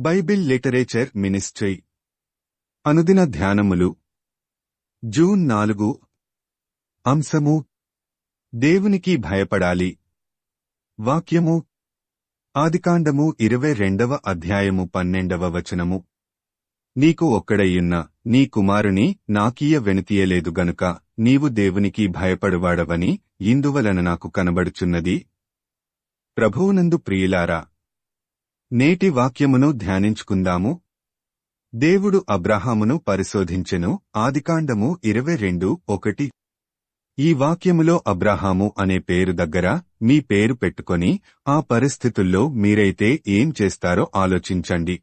Bible literature ministry. అనుదిన ధ్యానములు. June నాలుగు. అంశము. దేవునికి భయపడాలి. వాక్యము. ఆదికాండము ఇరవై రెండవ అధ్యాయము పన్నెండవ వచనము. నీకు ఒక్కడయ్యున్న నీ కుమారుని నాకీయ వెనుతీయలేదు గనుక నీవు దేవునికి భయపడువాడవని ఇందువలన నాకు కనబడుచున్నది. ప్రభువునందు ప్రియులారా నేటి వాక్యమును ధ్యానించుకుందాము. దేవుడు అబ్రహామును పరిశోధించెను. ఆదికాండము ఇరవై రెండు ఒకటి. ఈ వాక్యములో అబ్రహాము అనే పేరు దగ్గర మీ పేరు పెట్టుకొని ఆ పరిస్థితుల్లో మీరైతే ఏం చేస్తారో ఆలోచించండి.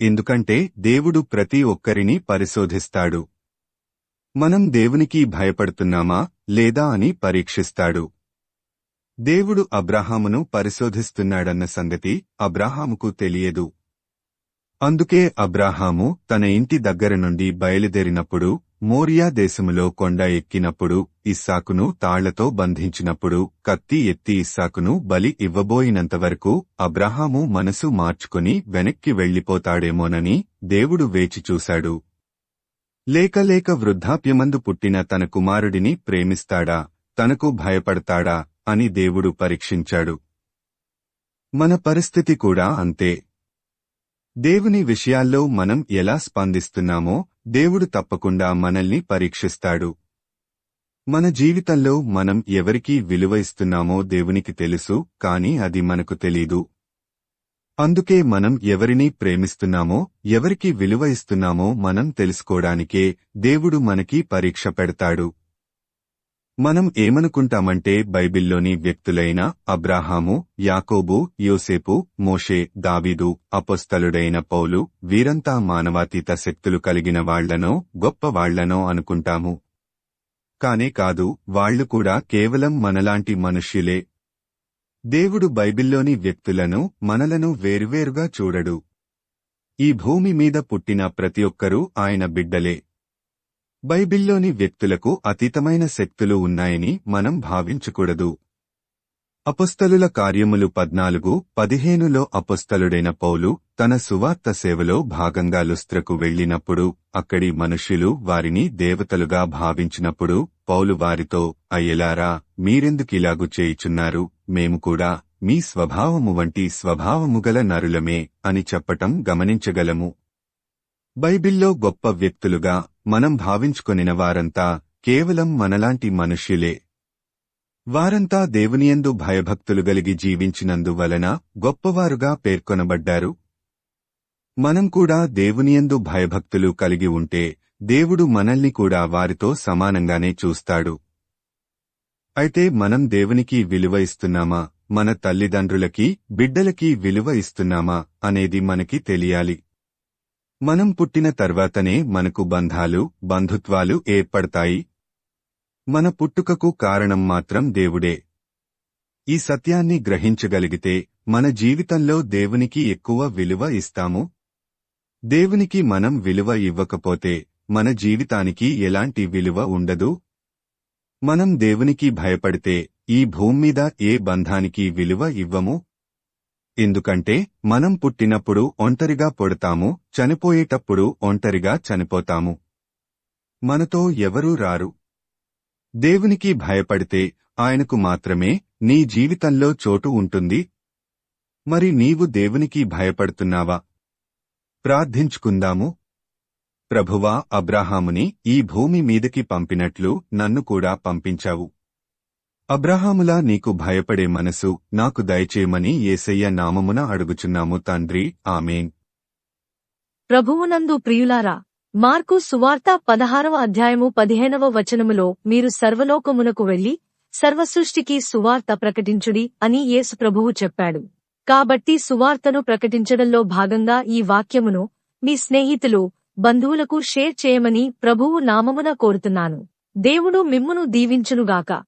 ఎందుకంటే దేవుడు ప్రతి ఒక్కరిని పరిశోధిస్తాడు. మనం దేవునికి భయపడుతున్నామా లేదా అని పరీక్షిస్తాడు. దేవుడు అబ్రాహామును పరిశోధిస్తున్నాడన్న సంగతి అబ్రాహాముకు తెలియదు. అందుకే అబ్రాహాము తన ఇంటి దగ్గర నుండి బయలుదేరినప్పుడు మోరియా దేశములో కొండ ఎక్కినప్పుడు ఇస్సాకును తాళ్ళతో బంధించినప్పుడు కత్తి ఎత్తి ఇస్సాకును బలి ఇవ్వబోయినంతవరకు అబ్రహాము మనసు మార్చుకుని వెనక్కి వెళ్ళిపోతాడేమోనని దేవుడు వేచిచూశాడు లేకలేక లేక లేక వృద్ధాప్యమందు పుట్టిన తన కుమారుడిని ప్రేమిస్తాడా? తనకు భయపడతాడా? అని దేవుడు పరీక్షించాడు. మన పరిస్థితి కూడా అంతే. దేవుని విషయాల్లో మనం ఎలా స్పందిస్తున్నామో దేవుడు తప్పకుండా మనల్ని పరీక్షిస్తాడు. మన జీవితంలో మనం ఎవరికి విలువ ఇస్తున్నామో దేవునికి తెలుసు కాని అది మనకు తెలీదు. అందుకే మనం ఎవరిని ప్రేమిస్తున్నామో ఎవరికి విలువ ఇస్తున్నామో మనం తెలుసుకోవడానికే దేవుడు మనకి పరీక్ష పెడతాడు. మనం ఏమనుకుంటామంటే బైబిల్లోని వ్యక్తులైన అబ్రాహాము యాకోబు యోసేపు మోషే దావీదు అపొస్తలుడైన పౌలు వీరంతా మానవాతీత శక్తులు కలిగిన వాళ్ళనో గొప్ప వాళ్ళనో అనుకుంటాము. కానే కాదు వాళ్ళు కూడా కేవలం మనలాంటి మనుష్యులే. దేవుడు బైబిల్లోని వ్యక్తులను మనలను వేర్వేరుగా చూడడు. ఈ భూమి మీద పుట్టిన ప్రతి ఒక్కరూ ఆయన బిడ్డలే. బైబిల్లోని వ్యక్తులకు అతీతమైన శక్తులు ఉన్నాయని మనం భావించకూడదు. అపుస్తలుల కార్యములు పద్నాలుగు పదిహేనులో అపుస్తలుడైన పౌలు తన సువార్త సేవలో భాగంగా లుస్త్రకు వెళ్ళినప్పుడు అక్కడి మనుష్యులు వారిని దేవతలుగా భావించినప్పుడు పౌలు వారితో అయ్యలారా మీరెందుకిలాగు చేయుచున్నారు? మేము కూడా మీ స్వభావము వంటి స్వభావముగల నరులమే అని చెప్పటం గమనించగలము. బైబిల్లో గొప్ప వ్యక్తులుగా మనం భావించుకొనిన వారంతా కేవలం మనలాంటి మనుష్యులే. వారంతా దేవునియందు భయభక్తులు గలిగి జీవించినందువలన గొప్పవారుగా పేర్కొనబడ్డారు. మనం కూడా దేవునియందు భయభక్తులు కలిగి ఉంటే దేవుడు మనల్ని కూడా వారితో సమానంగానే చూస్తాడు. అయితే మనం దేవునికి విలువ ఇస్తున్నామా? మన తల్లిదండ్రులకి బిడ్డలకి విలువ ఇస్తున్నామా? అనేది మనకి తెలియాలి. మనం పుట్టిన తర్వాతనే మనకు బంధాలు బంధుత్వాలు ఏర్పడతాయి. మన పుట్టుకకు కారణం మాత్రం దేవుడే. ఈ సత్యాన్ని గ్రహించగలిగితే మన జీవితంలో దేవునికి ఎక్కువ విలువ ఇస్తాము. దేవునికి మనం విలువ ఇవ్వకపోతే మన జీవితానికి ఎలాంటి విలువ ఉండదు. మనం దేవునికి భయపడితే ఈ భూమ్మీద ఏ బంధానికి విలువ ఇవ్వము? ఎందుకంటే మనం పుట్టినప్పుడు ఒంటరిగా పుడతాము చనిపోయేటప్పుడు ఒంటరిగా చనిపోతాము. మనతో ఎవరూ రారు. దేవునికి భయపడితే ఆయనకు మాత్రమే నీ జీవితంలో చోటు ఉంటుంది. మరి నీవు దేవునికి భయపడుతున్నావా? ప్రార్థించుకుందాము. ప్రభువా అబ్రాహాముని ఈ భూమి మీదకి పంపినట్లు నన్ను కూడా పంపించావు. అబ్రహాములా నీకు భయపడే మనసు నాకు దయచేయమని ఏసయ్య నామమున అడుగుచున్నాము తండ్రి. ఆమెన్. ప్రభువునందు ప్రియులారా మార్కు సువార్త పదహారవ అధ్యాయము పదిహేనవ వచనములో మీరు సర్వలోకమునకు వెళ్ళి సర్వసృష్టికి సువార్త ప్రకటించుడి అని యేసు ప్రభువు చెప్పాడు. కాబట్టి సువార్తను ప్రకటించడంలో భాగంగా ఈ వాక్యమును మీ స్నేహితులు బంధువులకు షేర్ చేయమని ప్రభువు నామమున కోరుతున్నాను. దేవుడు మిమ్మును దీవించునుగాక.